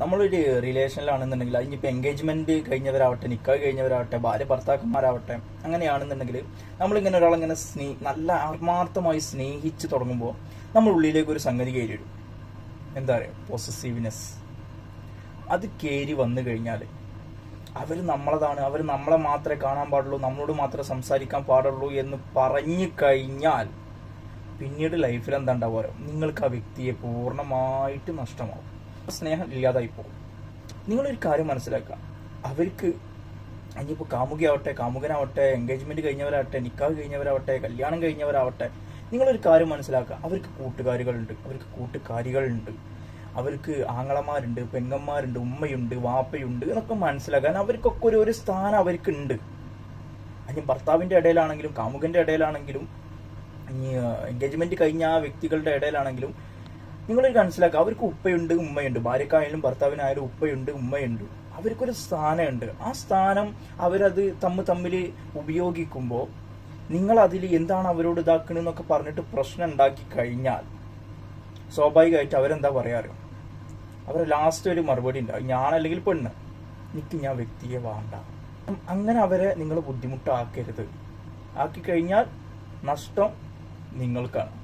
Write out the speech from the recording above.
നമ്മളൊരു റിലേഷനിലാണെന്നുണ്ടെങ്കിൽ അതിനിപ്പോൾ എൻഗേജ്മെന്റ് കഴിഞ്ഞവരാവട്ടെ നിക്കാഹ് കഴിഞ്ഞവരാവട്ടെ ഭാര്യ ഭർത്താക്കന്മാരാവട്ടെ അങ്ങനെയാണെന്നുണ്ടെങ്കിൽ നമ്മളിങ്ങനെ ഒരാളിങ്ങനെ സ്നേ നല്ല ആത്മാർത്ഥമായി സ്നേഹിച്ച് തുടങ്ങുമ്പോൾ നമ്മൾ ഉള്ളിലേക്ക് ഒരു സംഗതി കയറി വരും എന്താ പറയുക പോസസീവ്നെസ് അത് കയറി വന്നു കഴിഞ്ഞാൽ അവർ നമ്മളതാണ്. അവർ നമ്മളെ മാത്രമേ കാണാൻ പാടുള്ളൂ നമ്മളോട് മാത്രമേ സംസാരിക്കാൻ പാടുള്ളൂ എന്ന് പറഞ്ഞു കഴിഞ്ഞാൽ പിന്നീട് ലൈഫിൽ എന്താ ഉണ്ടാവുക? നിങ്ങൾക്ക് ആ വ്യക്തിയെ പൂർണമായിട്ട് നഷ്ടമാവും. സ്നേഹം ഇല്ലാതായി പോകും നിങ്ങളൊരു കാര്യം മനസ്സിലാക്കുക. അവർക്ക് ഇനിയിപ്പോൾ കാമുകിയാവട്ടെ കാമുകനാവട്ടെ എൻഗേജ്മെന്റ് കഴിഞ്ഞവരാവട്ടെ നിക്കാഹ് കഴിഞ്ഞവരാവട്ടെ കല്യാണം കഴിഞ്ഞവരാവട്ടെ നിങ്ങളൊരു കാര്യം മനസ്സിലാക്കുക. അവർക്ക് കൂട്ടുകാരികളുണ്ട് അവർക്ക് കൂട്ടുകാരികളുണ്ട്. അവർക്ക് ആങ്ങളമാരുണ്ട് പെങ്ങന്മാരുണ്ട് ഉമ്മയുണ്ട് വാപ്പയുണ്ട് എന്നൊക്കെ മനസ്സിലാക്കാൻ അവർക്കൊക്കെ ഒരു ഒരു സ്ഥാനം അവർക്കുണ്ട്. ഇനി ഭർത്താവിന്റെ ഇടയിലാണെങ്കിലും കാമുകന്റെ ഇടയിലാണെങ്കിലും എൻഗേജ്മെന്റ് കഴിഞ്ഞ ആ വ്യക്തികളുടെ ഇടയിലാണെങ്കിലും നിങ്ങൾ മനസ്സിലാക്കുക അവർക്ക് ഉപ്പയുണ്ട് ഉമ്മയുണ്ട്. ഭാര്യക്കായാലും ഭർത്താവിനായാലും ഉപ്പയുണ്ട് ഉമ്മയുണ്ട്. അവർക്കൊരു സ്ഥാനമുണ്ട്. ആ സ്ഥാനം അവരത് തമ്മ് തമ്മിൽ ഉപയോഗിക്കുമ്പോൾ നിങ്ങൾ അതിൽ എന്താണ് അവരോട് ഇതാക്കണെന്നൊക്കെ പറഞ്ഞിട്ട് പ്രശ്നം ഉണ്ടാക്കി കഴിഞ്ഞാൽ സ്വാഭാവികമായിട്ട് അവരെന്താ പറയാറ് അവർ ലാസ്റ്റ് ഒരു മറുപടി ഉണ്ടാവും. ഞാനല്ലെങ്കിൽ പെണ്ണ്. എനിക്ക് ഞാൻ വ്യക്തിയെ വേണ്ട. അങ്ങനെ അവരെ നിങ്ങൾ ബുദ്ധിമുട്ടാക്കരുത്. ആക്കി കഴിഞ്ഞാൽ നഷ്ടം നിങ്ങൾക്കാണ്.